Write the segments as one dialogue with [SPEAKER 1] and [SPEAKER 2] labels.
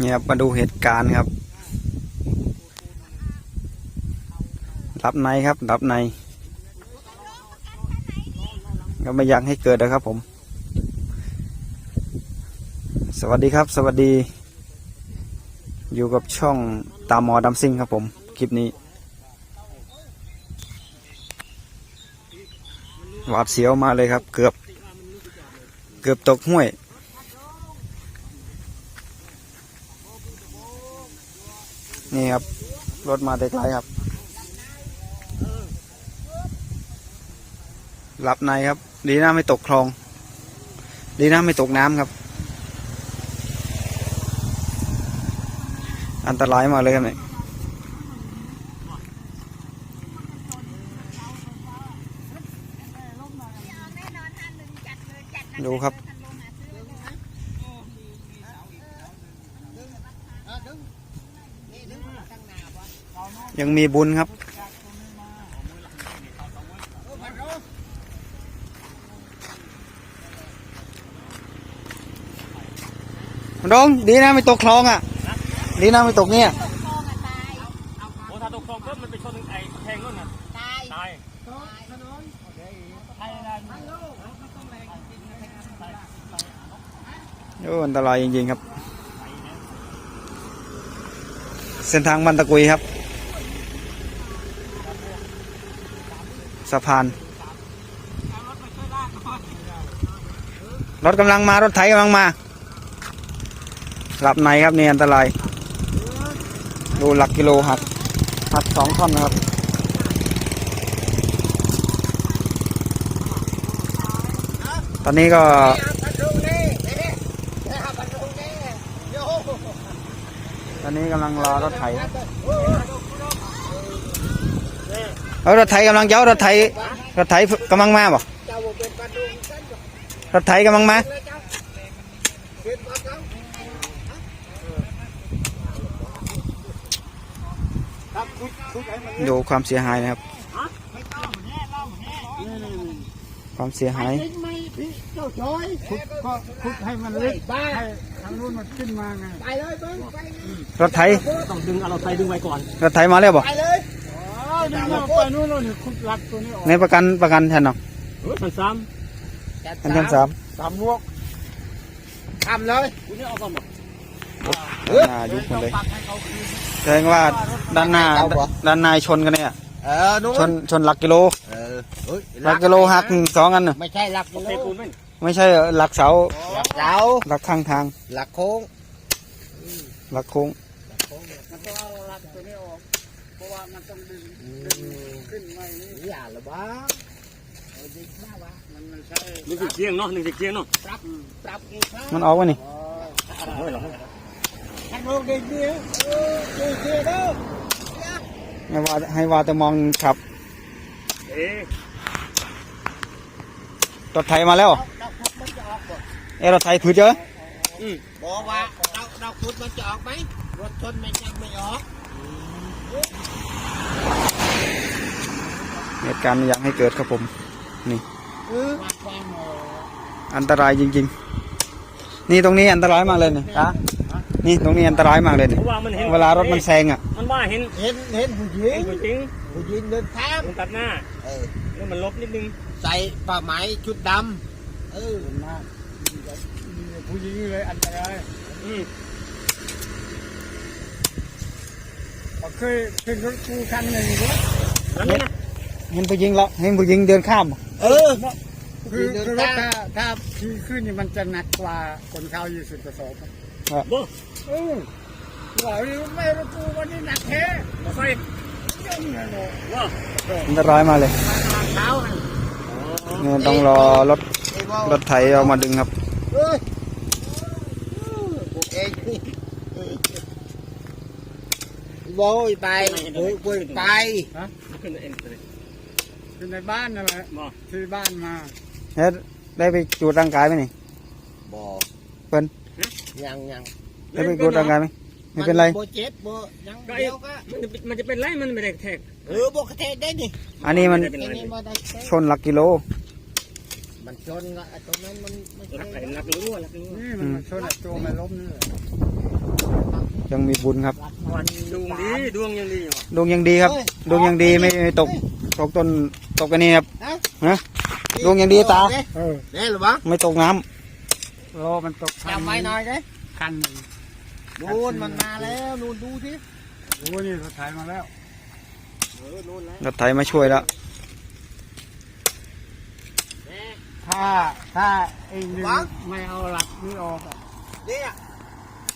[SPEAKER 1] เนี่ยครับมาดูเหตุการณ์ครับ รับในครับ รับใน ก็ไม่อยากให้เกิดนะครับผม สวัสดีครับ สวัสดี อยู่กับช่องตามหมอดำซิ่งครับผม คลิปนี้หวาดเสียวมาเลยครับ เกือบ เกือบตกห้วย นี่ครับ รถมาแต่ไกลครับ หลับในครับ ดีนะไม่ตกคลอง ดีนะไม่ตกน้ำครับ อันตรายมาเลยครับเนี่ย ยังมีบุญครับ ดงดีนะไม่ตกคลองอะ ดีนะไม่ตกเนี่ย
[SPEAKER 2] โอ้ถ้าตกคลองปุ๊บมันไปชนไอ้แทงนู่นน่ะ
[SPEAKER 3] ตาย
[SPEAKER 2] ตาย
[SPEAKER 1] โอ้อันตรายจริงๆครับ เส้นทางบันตะกุยครับ สะพานรถกำลังมารถไถกำลังมา หลับในครับนี่อันตราย ดูหลักกิโลหักหักสองท่อนนะครับ ตอนนี้ก็ตอนนี้กำลังรอรถไถ เอารถไถกำลังเจ้ารถไถรถไถกำลังมาบ่รถไถกำลังมาดูความเสียหายนะครับ ความเสียหาย
[SPEAKER 4] ขุดก็ขุดให้มันลึกให้ทางนู้นมันขึ้นมาไง
[SPEAKER 1] รถไถ
[SPEAKER 2] ต้องดึงเอาเราใส่ดึงไว้ก่อน
[SPEAKER 1] รถไถมาแล้วบ่
[SPEAKER 4] อ๋อ นี่เราไปนู้นแล้วนี่ขุดหลักตัวนี้ออก
[SPEAKER 1] ในประกันประกันแทนเนาะ
[SPEAKER 2] เออมันซ้
[SPEAKER 1] อันชั้นสาม
[SPEAKER 4] สามลวกทำเลย
[SPEAKER 2] คุณนี่เอาก่อนบอก
[SPEAKER 1] ด้านหน้ายุบเลยแสดงว่าด้านหน้าด้านน้าชนกันเนี่ยชนชนหลักกิโลหลักกิโลหักสองอันน่ะ
[SPEAKER 4] ไม่ใช่หลัก
[SPEAKER 2] เอาเทปูนไม่
[SPEAKER 1] ใช่หลักเสา
[SPEAKER 4] เสา
[SPEAKER 1] หลักข้างทาง
[SPEAKER 4] หลักโค้ง
[SPEAKER 1] หลักโค้ง
[SPEAKER 4] มันต้องเอาหลักตัวนี้ออกเพราะว่ามันต้องดึง อย่าละบ้าเอาดึงหน้าวะมันไม่ใช่
[SPEAKER 2] หนึ่งสิบเกียงเนาะหนึ่งสิบเกียงเนาะ
[SPEAKER 4] ปรับปรับเองครับ
[SPEAKER 1] มันออกวะนี่
[SPEAKER 2] เฮ้ยเหรอ
[SPEAKER 4] ทางโลกเด็กเดียวเออเจ๊เจ๊เด้อ
[SPEAKER 1] ให้ว่าให้ว่าแต่มองขับ
[SPEAKER 2] เอ๊ะ
[SPEAKER 1] รถไถมาแล้ว
[SPEAKER 4] เราขุดมันจะออกบ่
[SPEAKER 1] เอ้รถไถถือเจอ
[SPEAKER 2] อืม
[SPEAKER 4] บอกว่าเราเราขุดมันจะออกไหมรถชนไม่ใช่ไม่ออก
[SPEAKER 1] เหตุการณ์ไม่อยากให้เกิดครับผม นี่
[SPEAKER 4] เออวัดวางหมอ
[SPEAKER 1] อันตรายจริง ๆ นี่ตรงนี้อันตรายมากเลยเนี่ยตานี่ตรงนี้อันตรายมากเลย
[SPEAKER 2] เพ
[SPEAKER 1] เนี่ย
[SPEAKER 2] ราะว่ามันเห็น
[SPEAKER 1] เวลารถมันแซงอะ
[SPEAKER 2] มันว่าเห็น
[SPEAKER 4] เห็นเห็นผู้หญิ
[SPEAKER 2] เห็
[SPEAKER 4] ง
[SPEAKER 2] นตัวจริง
[SPEAKER 4] ผู้หญิงเดินทาง
[SPEAKER 2] มันตัดหน้า
[SPEAKER 4] เออ
[SPEAKER 2] แล้วมันลบนิดนึง
[SPEAKER 4] ใส่ผ้าไหมชุดดำเออมากผู้หญิงเลยอันตราย
[SPEAKER 2] อืม
[SPEAKER 4] เคยขึ้นรถกูคันหนึ่งด้วย
[SPEAKER 2] แล้วนี่นะ
[SPEAKER 1] เห็นผู้หญิงแล้วเห็นผู้หญิงเดินข้าม
[SPEAKER 4] เออ
[SPEAKER 5] คือคือรถถ้าถ้าขี่ขึ้นนี่มันจะหนักกว่าคนเข้ายี่สิบกระสอบ
[SPEAKER 2] บ่
[SPEAKER 5] เออว่าไม่รถกูวันนี้หนักแท้
[SPEAKER 2] มาใส่
[SPEAKER 5] ย่อมเลยเนาะ
[SPEAKER 2] ว่า
[SPEAKER 1] อันตรายมากเลย
[SPEAKER 5] เท้าให้
[SPEAKER 1] เนี่ยต้องรอรถรถไถเอามาดึงครับ
[SPEAKER 4] เอ้ยพวกเองโวยไปโวยโวยไป
[SPEAKER 2] ขึ้นเอ็นเลย
[SPEAKER 5] คือในบ้านนั่นแหละ
[SPEAKER 2] บ่
[SPEAKER 5] ที่บ้านมา
[SPEAKER 1] เฮ็ดได้ไปจูดร่างกายไหมนี่
[SPEAKER 4] บ่
[SPEAKER 1] เพิ่น
[SPEAKER 4] ยังยัง
[SPEAKER 1] ได้ไปจูดร่างกายไหมไม่เป็นไร
[SPEAKER 4] บ่เจ็บบ่ยัง
[SPEAKER 2] ก็
[SPEAKER 4] เดียวก็
[SPEAKER 2] มันจะมันจะเป็นไรมันไม่ได้แทก
[SPEAKER 4] เออบ่กระเทศได้นี่
[SPEAKER 1] อันนี้มัน
[SPEAKER 2] ไม่ได้เป็นไร
[SPEAKER 4] อันนี้มาได้แค่
[SPEAKER 1] ชนหลักกิโล
[SPEAKER 4] มันชนก็ไอ้ตรงนั้นมันไม่
[SPEAKER 2] รัก
[SPEAKER 4] ใช่
[SPEAKER 2] ไอ้รักรู้รักรู้
[SPEAKER 5] นี่มันมาชนไอ้ตัวไม่ล้มนี่แหละ
[SPEAKER 4] มา
[SPEAKER 1] ยังมีบุญครับ
[SPEAKER 2] ดวงดีดวงยังดีอยู่
[SPEAKER 1] ดวงยังดีครับดวงยังดีไม่ไม่ตก ตกต้นตกกันนี่ครับฮะดวงยังดีตา
[SPEAKER 5] เออ
[SPEAKER 4] เนี่ยหรือบ้าง
[SPEAKER 1] ไม่ตกน้ำ
[SPEAKER 5] โลมันตก
[SPEAKER 4] จำไว้หน่อยเด้
[SPEAKER 5] คันหนึ่ง
[SPEAKER 4] นู่นมันมาแล้วนู่นดูสิ
[SPEAKER 5] โอ้นี่เราถ่ายมาแล้ว
[SPEAKER 4] เออนู่นแล้ว
[SPEAKER 1] รถไถมาช่วยแล้ว
[SPEAKER 5] ถ้าถ้าเองดึงไม่เอาหลักนี้ออกอะ
[SPEAKER 4] เนี่ย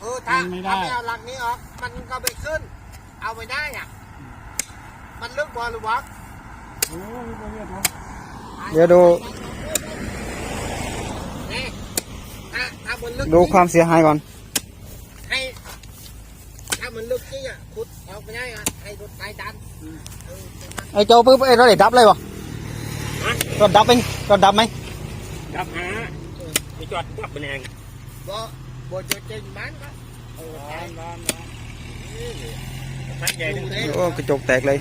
[SPEAKER 4] เออถ้า
[SPEAKER 5] มันไม่ได้
[SPEAKER 4] ถ้าไม่เอาหลักนี้ออก มันก็ไม่ขึ้น เอาไม่ได้อะมันลึกกว่าหรือวะ
[SPEAKER 5] โอ้ยไม่ เรียกนะ
[SPEAKER 1] เดี๋ยวดู
[SPEAKER 4] นี่ถ้าถ้ามันลึก
[SPEAKER 1] ดูความเสียหายก่อน
[SPEAKER 4] ให้ ถ้ามันลึกจริงอะขุดเอาไม่ได้อะให้รถไฟดันเออเป็นมัน
[SPEAKER 1] ไอ้โจปึ๊บไอ้รถเด็ดดับเลยวะรถดับไหมรถดับไหม
[SPEAKER 2] ครับฮะไปจอดกับเป็นแหง
[SPEAKER 4] บ่บ่จะจริงมันก็เออใช่
[SPEAKER 5] บ้านบ้าน
[SPEAKER 2] ทั้งใหญ่ทั้งเล็ก
[SPEAKER 1] โอ้กระจกแตกเลย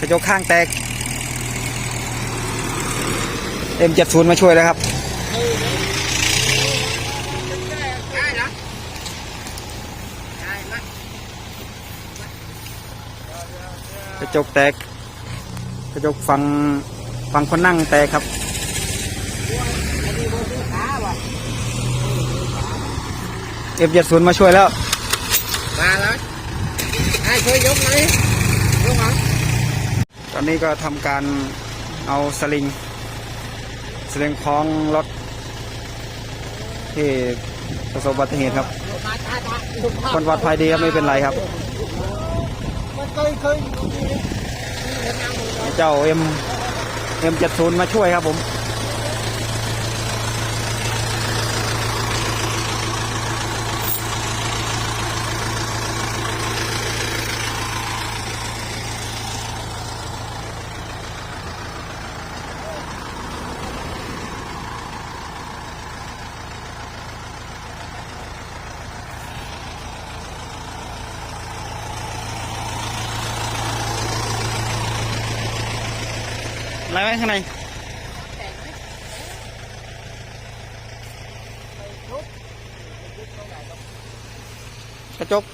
[SPEAKER 1] กระจกข้างแตกเอ็มเจ็ดศูนย์มาช่วยแล้วครับกระจกแตก กระจกฝั่งฝั่งคนนั่งแตกครับเอ็มเจ็ดศูนย์มาช่วยแล้ว
[SPEAKER 4] มาแล้วให้ช่วยยกหน่อยยกเหรอ
[SPEAKER 1] อนนี้ก็ทำการเอาสลิง สลิงคล้องรถที่ประสบอุบัติเหตุครับ คนปลอดภัยดีครับไม่เป็นไรครับ
[SPEAKER 4] เคยเคยอยู่ที่นี่ที่เห็นน้ำมัน
[SPEAKER 1] เจ้าเอ็มเอ็มเจ็ดศูนย์มาช่วยครับผม อะไรไว้ข้างในกระจก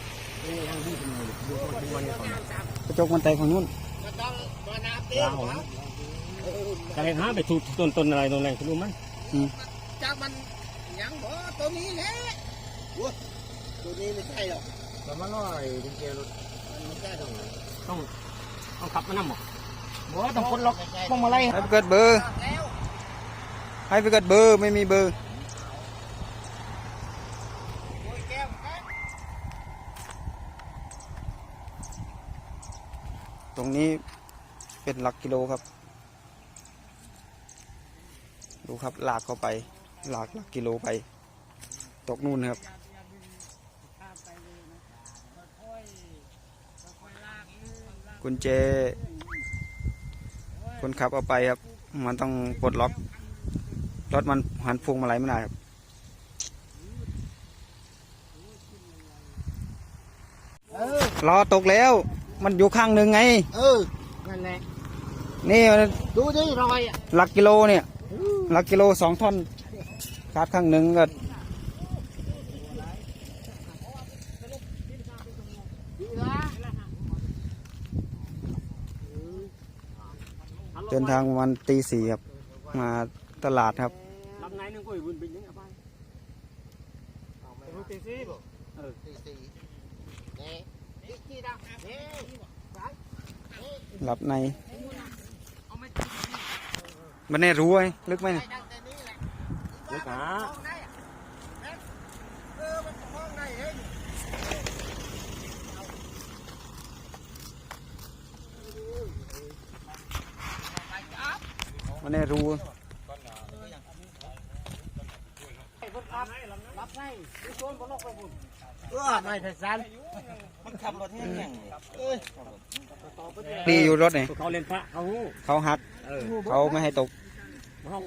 [SPEAKER 1] กระจกมันแตกของนู่น
[SPEAKER 4] มันต้องมาน้ำเตี้ยหัว
[SPEAKER 2] กระไรฮะไปถูกต้นต้นอะไรต้นอะไรคุณรู้ไหม
[SPEAKER 4] จากมันยังบ่ตัวนี้แหละโอ้ยตัวนี้ไม่ใช่หรอก
[SPEAKER 2] แต่มันน้อยจริงๆรถ
[SPEAKER 4] มันไม่ใช่หรอก
[SPEAKER 2] ต้องต้องขับมานั่งหมด บ่ต้องคนล็อกพวงมาลัย
[SPEAKER 1] ให้ไปเกิดเบอร์ ให้ไปเกิดเบอร์ไม่มีเบอร์ตรงนี้เป็นหลักกิโลครับ ดูครับลากเข้าไปลากหลักกิโลไป ตกนู่นครับกุญแจ คนขับเอาไปครับ มันต้องปลดล็อกรถมันหันพวงมาลัยไม่ได้ครับ
[SPEAKER 4] เออ
[SPEAKER 1] ล้อตกแล้ว มันอยู่ข้างหนึ่งไง
[SPEAKER 4] เออ นั่นแหละ
[SPEAKER 1] นี่มัน
[SPEAKER 4] ดูดิรอยอะ
[SPEAKER 1] หลักกิโลเนี่ย หลักกิโลสองท่อนขาดข้างหนึ่งก็
[SPEAKER 4] ดีละ
[SPEAKER 1] เดินทางประมาณตีสี่ครับ มาตลาดครับ
[SPEAKER 2] ลำไหนนึงก็อยู่บนบินยังไงบ้าง
[SPEAKER 4] ตีสี่บ่เออตีสี่นี่ตีสี่ดังนี่
[SPEAKER 1] หลับในมันแน่รู้ไหมลึกไหม
[SPEAKER 4] ลึ
[SPEAKER 2] กหา
[SPEAKER 4] ห้องได้อะเออมันห้องได้เอง
[SPEAKER 1] มันแน่รู้
[SPEAKER 4] เออไม่ทันสันมันขับรถแห้งเอ้ย
[SPEAKER 1] ดีอยู่รถเนี่ย
[SPEAKER 2] เขาเล่นพระเขาหู
[SPEAKER 1] เขาหัก
[SPEAKER 2] เออ
[SPEAKER 1] เขาไม่ให้ตก
[SPEAKER 2] ห้อง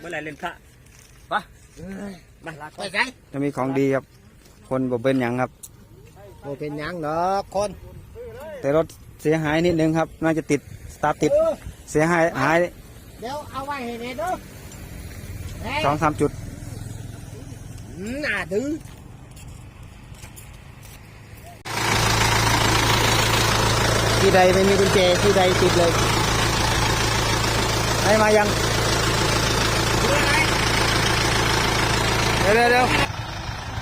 [SPEAKER 2] เมื่อไรเล่นพระปะมา
[SPEAKER 4] ไปไหน
[SPEAKER 1] จะมีของดีครับ คนบ่เป็นหยังครับ
[SPEAKER 4] โอ้เป็นยังเนาะคน
[SPEAKER 1] แต่รถเสียหายนิดนึงครับ น่าจะติดสตาร์ทติดเสียหายหาย
[SPEAKER 4] เดี๋ยวเอาไว้ให้แน่เด้อ
[SPEAKER 1] สองสามจุด
[SPEAKER 4] หน้าดื้อ
[SPEAKER 1] ที่ใดไม่มีกุญแจที่ใดติดเลยให้มายังเร็วเร็ว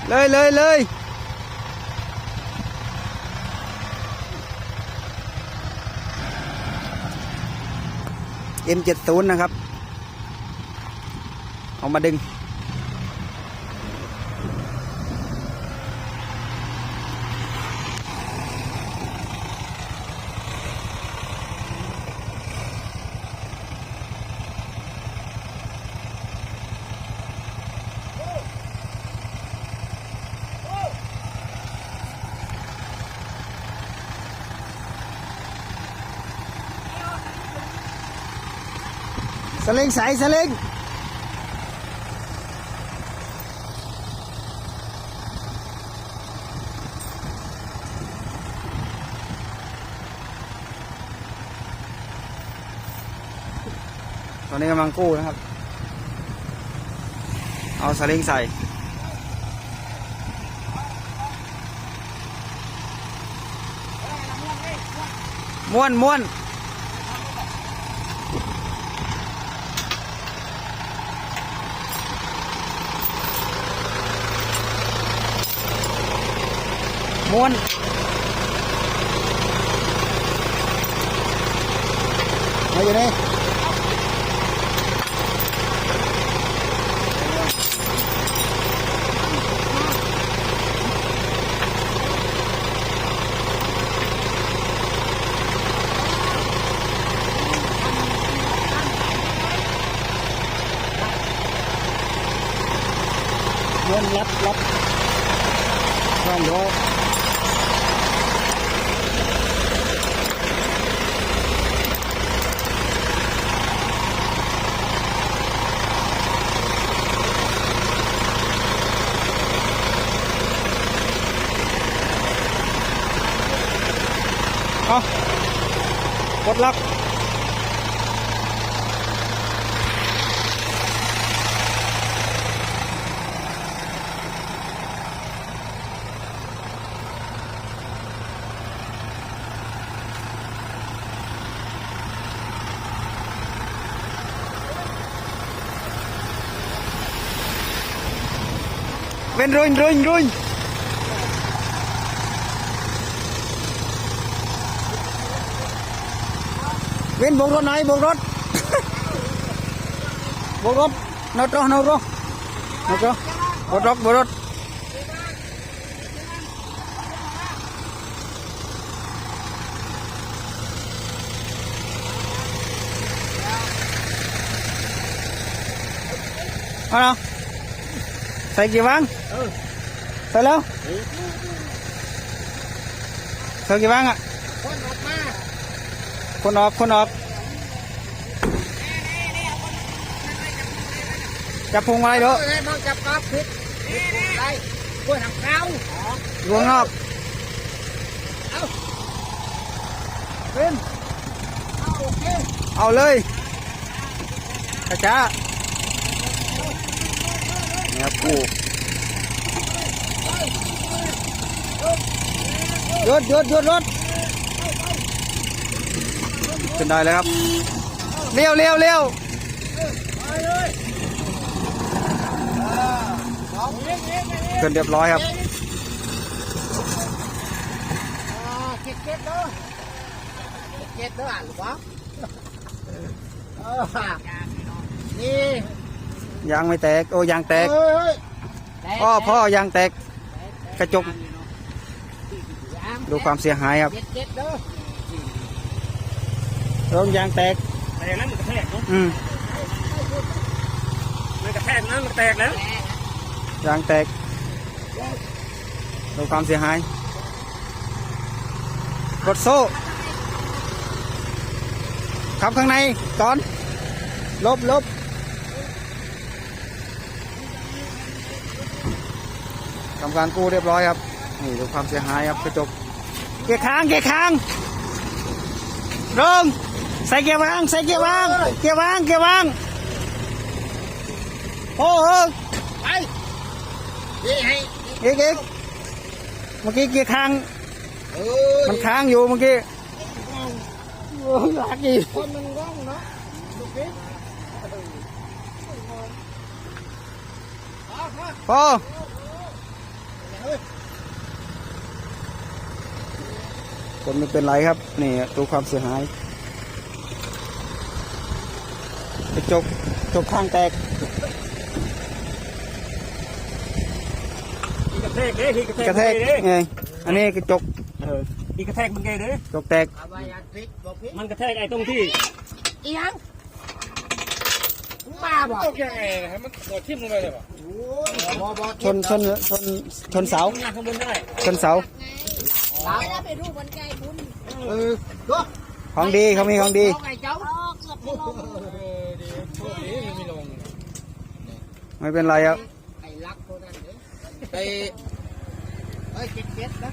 [SPEAKER 1] เลยเลยเลย M70 นะครับ เอามาดึง สลิงใสสลิงตอนนี้กำลังกู้นะครับ เอาสลิงใส่ม้วนม้วน ม้วนมาอยู่นี่ม้วนรับรับข้างโย เอา กดล็อก ว้นรุนรุนรุนเว้นโบกรถหน่อยโบกรถโบกรถนดรถนดรถนดรถโบกรถโบกรถเอาเนาะใส่กี่วังใส่แล้วใส่กี่วังอะ
[SPEAKER 4] คนออก
[SPEAKER 1] คนออกจับพุงอะไรเด้อ
[SPEAKER 4] มองจับกอบผิดผิดอะไรกล้วยทำข้าว
[SPEAKER 1] ลวงนอก
[SPEAKER 4] เป็นเอาโอเค
[SPEAKER 1] เอาเลยกระจ้าเนี่ยกูยดยดยดรถ ขึ้นได้เลยครับเร็วเร็วเร็วขึ้นเรียบร้อยครับ
[SPEAKER 4] อ่าเก็บเก็บเด้อเก็บเด้ออ่านหรือเปล่าเออนี่
[SPEAKER 1] ยางไม่แตก โอ้ยางแตก
[SPEAKER 4] เฮ้ยเฮ้ย
[SPEAKER 1] พ่อพ่อยางแตกกระจก ดูความเสียหายครับ
[SPEAKER 4] เก็บเก็บเด้อ
[SPEAKER 1] รถยางแตก
[SPEAKER 2] แต่นั้นมันกระแทกเนาะ
[SPEAKER 1] อืม
[SPEAKER 2] มันกระแทกนั้นมันแตกแล้ว
[SPEAKER 1] ยางแตกดูความเสียหายรถโซ่ขับข้างในก่อน ลบลบทำการกู้เรียบร้อยครับ นี่ดูความเสียหายครับกระจกเกียร์ค้างเกียร์ค้างลง ใส่เกียร์วางใส่เกียร์วางเกียร์วางเกียร์วางโอ้โห
[SPEAKER 4] ไปนี่ให้
[SPEAKER 1] อีกอีกเมื่อกี้เกียร์ค้างมันค้างอยู่เมื่อกี้
[SPEAKER 4] มหลักอีก
[SPEAKER 2] คนมันร้องเนาะลูกพี่
[SPEAKER 1] พอคนไม่เป็นไรครับ นี่ดูความเสียหาย กระจกกระจกข้างแตก
[SPEAKER 6] กระแทกเด้ที่กระแทก
[SPEAKER 1] กระแทก
[SPEAKER 6] เด้
[SPEAKER 1] ไงอันนี้กระจก
[SPEAKER 6] เออที่กระแทกมันไงเด้
[SPEAKER 1] กระจกแตก
[SPEAKER 4] เอาไว้อัดพริกบอกพริก
[SPEAKER 6] มันกระแทกไอ้ตรงที่
[SPEAKER 4] อีหยังมึงมาบ่
[SPEAKER 2] ตกยังไงให้มันกดทิ่มลงไปเลยป่ะ
[SPEAKER 4] โอ้ยบ่บ่
[SPEAKER 1] ชนชนชนชนเสา
[SPEAKER 6] หนักข้างบนได้
[SPEAKER 1] ชนเสา
[SPEAKER 4] รับ
[SPEAKER 7] ไม่ได้ไปดูบนไก่บุญ
[SPEAKER 4] เออก็
[SPEAKER 1] ของดีเขามีของดี
[SPEAKER 4] ไอ้เจ้า
[SPEAKER 7] ออกเกือบจะลง
[SPEAKER 2] เออดีโชคดีมันไม่ลง
[SPEAKER 1] ไม่เป็นไรครับ
[SPEAKER 4] ไอ้ลักตัวนั้นเด้ไปเอ้ยเจ็ดเจ็ดนะ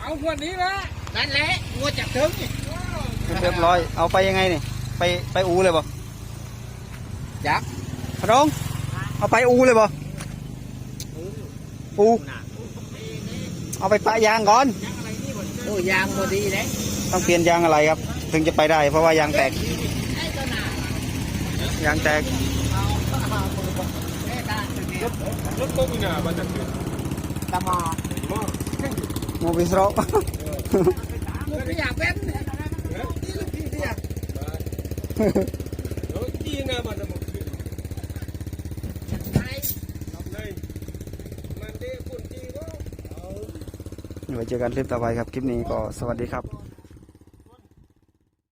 [SPEAKER 2] เอาขวดนี้นะ
[SPEAKER 4] นั่นแหละงัวจับถึงนี่
[SPEAKER 1] เรียบร้อย เอาไปยังไงนี่ไปไปอูเลยบ่
[SPEAKER 4] จับ
[SPEAKER 1] พะน้องเอาไปอูเลยบ่อูเอาไปปะยางก่อน
[SPEAKER 4] โอ้ยางบ่ดีเลย
[SPEAKER 1] ต้องเปลี่ยนยางอะไรครับ ถึงจะไปได้ เพราะว่ายางแตก
[SPEAKER 4] ไอ้ตัวหนายา
[SPEAKER 1] งแตก
[SPEAKER 2] รถตกอีกน่ะมันจะเกิด
[SPEAKER 4] ตะมอ
[SPEAKER 1] โมบิสโร
[SPEAKER 4] มึงไม่อยากเป็นเนี่ย
[SPEAKER 2] เดี๋ยวจีน่ะมันจะหมดขึ้น
[SPEAKER 4] ไอ้
[SPEAKER 2] ทำเลยมันได้คนจีก็
[SPEAKER 1] ไว้เจอกันคลิปต่อไปครับ คลิปนี้ก็สวัสดีครับ